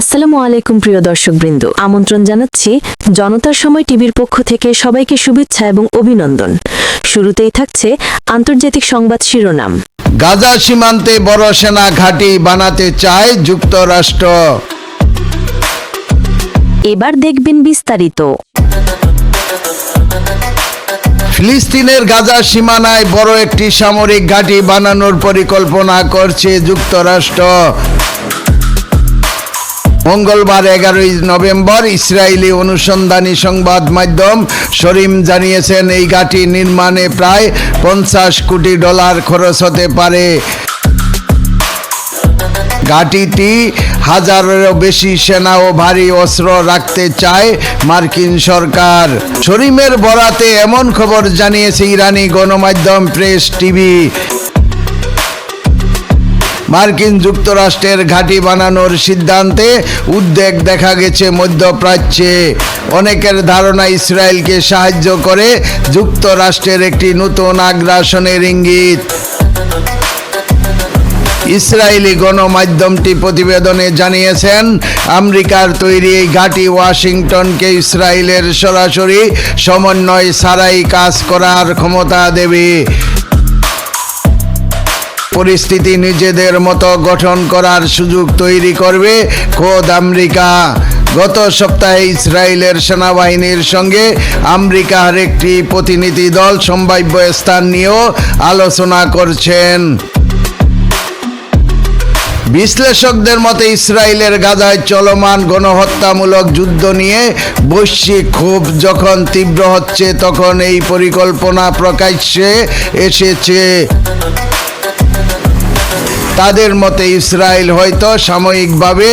আসসালামু আলাইকুম প্রিয় দর্শকবৃন্দ। আমন্ত্রণ জানাচ্ছি জনতার সময় টিভির পক্ষ থেকে সবাইকে শুভেচ্ছা এবং অভিনন্দন। শুরুতেই থাকছে আন্তর্জাতিক সংবাদ শিরোনাম। গাজা সীমান্তে বড় সেনা ঘাঁটি বানাতে চায় যুক্তরাষ্ট্র। এবার দেখবেন বিস্তারিত। ফিলিস্তিনের গাজা সীমানায় বড় একটি সামরিক ঘাঁটি বানানোর পরিকল্পনা করছে যুক্তরাষ্ট্র। মঙ্গলবার এগারোই নভেম্বর ইসরায়েলি অনুসন্ধানী সংবাদ মাধ্যম শরীম জানিয়েছেন, এই ঘাঁটি নির্মাণে প্রায় পঞ্চাশ কোটি ডলার খরচ হতে পারে। ঘাঁটিটি হাজারেরও বেশি সেনা ও ভারী অস্ত্র রাখতে চায় মার্কিন সরকার। শরীমের বরাতে এমন খবর জানিয়েছে ইরানি গণমাধ্যম প্রেস টিভি। মার্কিন যুক্তরাষ্ট্রের ঘাঁটি বানানোর সিদ্ধান্তে উদ্বেগ দেখা গেছে মধ্যপ্রাচ্যে। অনেকের ধারণা ইসরায়েলকে সাহায্য করে যুক্তরাষ্ট্রের একটি নতুন আগ্রাসনের ইঙ্গিত। ইসরায়েলি গণমাধ্যমটি প্রতিবেদনে জানিয়েছেন, আমেরিকার তৈরি এই ঘাঁটি ওয়াশিংটনকে ইসরায়েলের সরাসরি সমন্বয় ছাড়াই কাজ করার ক্ষমতা দেবে। পরিস্থিতি নিজেদের মতো গঠন করার সুযোগ তৈরি করবে খোদ আমেরিকা। গত সপ্তাহে ইসরায়েলের সেনাবাহিনীর সঙ্গে আমেরিকার একটি প্রতিনিধি দল সম্ভাব্য স্থান নিয়েও আলোচনা করছেন। বিশ্লেষকদের মতে ইসরায়েলের গাজায় চলমান গণহত্যামূলক যুদ্ধ নিয়ে বৈশ্বিক ক্ষোভ যখন তীব্র হচ্ছে, তখন এই পরিকল্পনা প্রকাশ্যে এসেছে। তাদের মতে ইসরায়েল হয়তো সাময়িকভাবে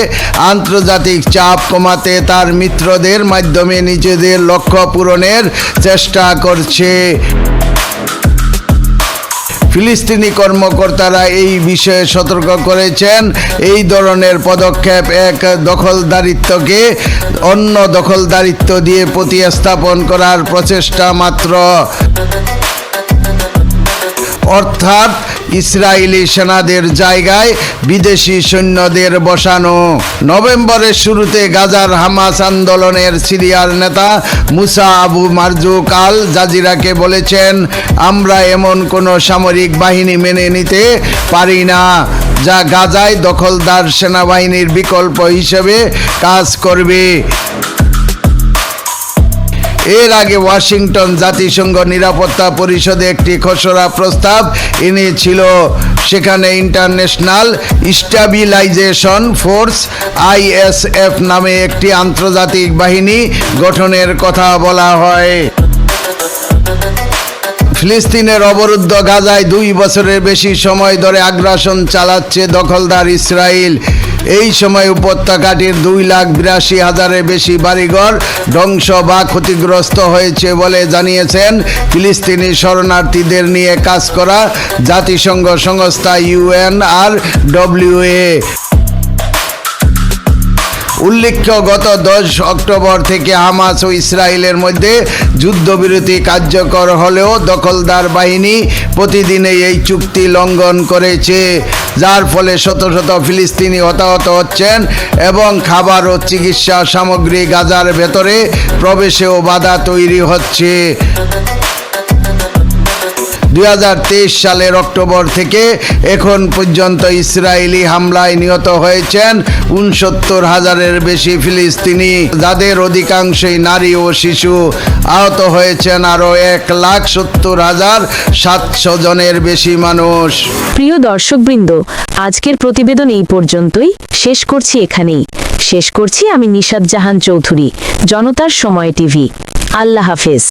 আন্তর্জাতিক চাপ কমাতে তার মিত্রদের মাধ্যমে নিজেদের লক্ষ্য পূরণের চেষ্টা করছে। ফিলিস্তিনি কর্মকর্তারা এই বিষয়ে সতর্ক করেছেন। এই ধরনের পদক্ষেপ এক দখলদারিত্বকে অন্য দখলদারিত্ব দিয়ে প্রতিস্থাপন করার প্রচেষ্টা মাত্র। অর্থাৎ ইসরায়েলি সেনাদের জায়গায় বিদেশি সৈন্যদের বসানো। নভেম্বরের শুরুতে গাজার হামাস আন্দোলনের সিরিয়ার নেতা মুসা আবু মারজুক আল জাজিরাকে বলেছেন, আমরা এমন কোনো সামরিক বাহিনী মেনে নিতে পারি না, যা গাজায় দখলদার সেনাবাহিনীর বিকল্প হিসেবে কাজ করবে। এর আগে ওয়াশিংটন জাতিসংঘ নিরাপত্তা পরিষদে একটি খসড়া প্রস্তাব। এনেছিল সেখানে ইন্টারন্যাশনাল স্টাবিলাইজেশন ফোর্স, আইএসএফ নামে একটি আন্তর্জাতিক বাহিনী গঠনের কথা বলা হয়। ফিলিস্তিনের অবরুদ্ধ গাজায় দুই বছরের বেশি সময় ধরে আগ্রাসন চালাচ্ছে দখলদার ইসরায়েল। এই সময় উপত্যকাটির দুই লাখ বিরাশি হাজারের বেশি বাড়িঘর ধ্বংস বা ক্ষতিগ্রস্ত হয়েছে বলে জানিয়েছেন ফিলিস্তিনি শরণার্থীদের নিয়ে কাজ করা জাতিসংঘ সংস্থা ইউএন আর ডব্লিউএ উল্লেখ্য গত দশ অক্টোবর থেকে হামাস ও ইসরায়েলের মধ্যে যুদ্ধবিরতি কার্যকর হলেও দখলদার বাহিনী প্রতিদিনই এই চুক্তি লঙ্ঘন করেছে, যার ফলে শত শত ফিলিস্তিনি হতাহত হচ্ছেন এবং খাবার ও চিকিৎসা সামগ্রী গাজার ভেতরে প্রবেশেও বাধা তৈরি হচ্ছে। দুই হাজার তেইশ সালের অক্টোবর থেকে এখন পর্যন্ত ইসরায়েলি হামলায় নিহত হয়েছেন উনসত্তর হাজারের বেশি ফিলিস্তিনি। যাদের অধিকাংশই নারী ও শিশু। আহত হয়েছেন আরও এক লাখ সত্তর হাজার সাতশো জনের বেশি মানুষ। প্রিয় দর্শকবৃন্দ, আজকের প্রতিবেদন এই পর্যন্তই। শেষ করছি এখানেই। শেষ করছি আমি নিশাদ জাহান চৌধুরী, জনতার সময় টিভি। আল্লাহ হাফেজ।